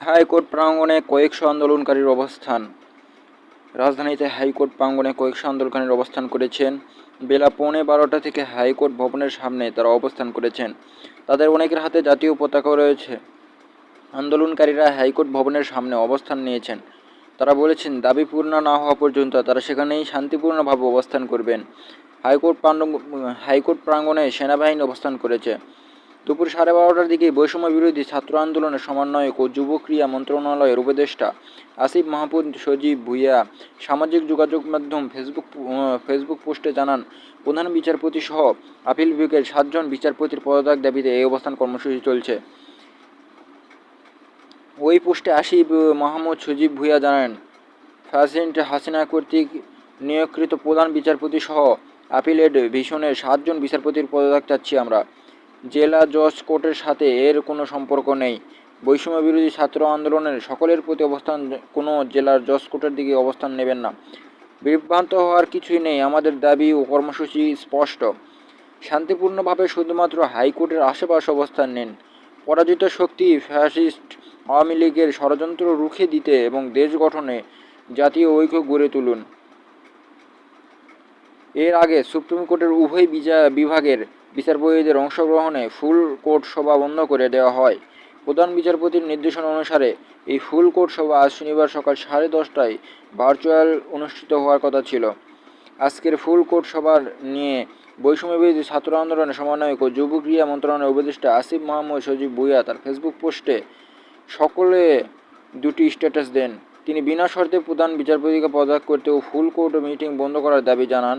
High court প্রাঙ্গণে কয়েকশো আন্দোলনকারীর অবস্থান। রাজধানীতে হাইকোর্ট প্রাঙ্গণে কয়েকশো আন্দোলনকারীর অবস্থান করেছেন। বেলা পৌনে বারোটা থেকে হাইকোর্ট ভবনের সামনে তারা অবস্থান করেছেন। তাদের অনেকের হাতে জাতীয় পতাকাও রয়েছে। আন্দোলনকারীরা হাইকোর্ট ভবনের সামনে অবস্থান নিয়েছেন। তারা বলেছেন, দাবি পূর্ণ না হওয়া পর্যন্ত তারা সেখানেই শান্তিপূর্ণভাবে অবস্থান করবেন। হাইকোর্ট হাইকোর্ট প্রাঙ্গণে সেনাবাহিনী অবস্থান করেছে। দুপুর সাড়ে বারোটার দিকে বৈষম্য বিরোধী ছাত্র আন্দোলনের সমন্বয়ক ও যুব ক্রিয়া মন্ত্রণালয়ের উপদেষ্টা আসিফ মাহমুদ সজীব ভুইয়া সামাজিক যোগাযোগ মাধ্যম ফেসবুক ফেসবুক পোস্টে জানান, প্রধান বিচারপতি সহ আপিল বিভাগের সাতজন বিচারপতির পদত্যাগ দাবিতে এই অবস্থান কর্মসূচি চলছে। ওই পোস্টে আসিফ মাহমুদ সজীব ভুইয়া জানান, প্রেসিডেন্ট হাসিনা কর্তৃক নিয়োগকৃত প্রধান বিচারপতি সহ আপিলেট ভিশনের সাতজন বিচারপতির পদত্যাগ চাচ্ছি আমরা। জেলা জজ কোর্টের সাথে এর কোনো সম্পর্ক নেই। বৈষম্য বিরোধী ছাত্র আন্দোলনের সকলের প্রতি অবস্থান, কোনো জেলার জজ কোর্টের দিকে অবস্থান নেবেন না। বিভ্রান্ত হওয়ার কিছুই নেই। আমাদের দাবি ও কর্মসূচি স্পষ্ট। শান্তিপূর্ণভাবে শুধুমাত্র হাইকোর্টের আশেপাশে অবস্থান নিন। পরাজিত শক্তি ফ্যাসিস্ট আওয়ামী লীগের ষড়যন্ত্র রুখে দিতে এবং দেশ গঠনে জাতীয় ঐক্য গড়ে তুলুন। এর আগে সুপ্রিম কোর্টের উভয় বিভাগের বিচারপতিদের অংশগ্রহণে ফুল কোর্ট সভা বন্ধ করে দেওয়া হয়। প্রধান বিচারপতির নির্দেশনা অনুসারে এই ফুল কোর্ট সভা আজ শনিবার সকাল সাড়ে দশটায় ভার্চুয়াল অনুষ্ঠিত হওয়ার কথা ছিল। আজকের ফুল কোর্ট সভার নিয়ে বৈষম্য বিরোধী ছাত্র আন্দোলনের সমন্বয়ক ও যুব ক্রিয়া মন্ত্রণালয়ের উপদেষ্টা আসিফ মোহাম্মদ সজীব ভুইয়া তার ফেসবুক পোস্টে সকলে দুটি স্ট্যাটাস দেন। তিনি বিনা শর্তে প্রধান বিচারপতিকে পদত্যাগ করতে ও ফুল কোর্ট মিটিং বন্ধ করার দাবি জানান।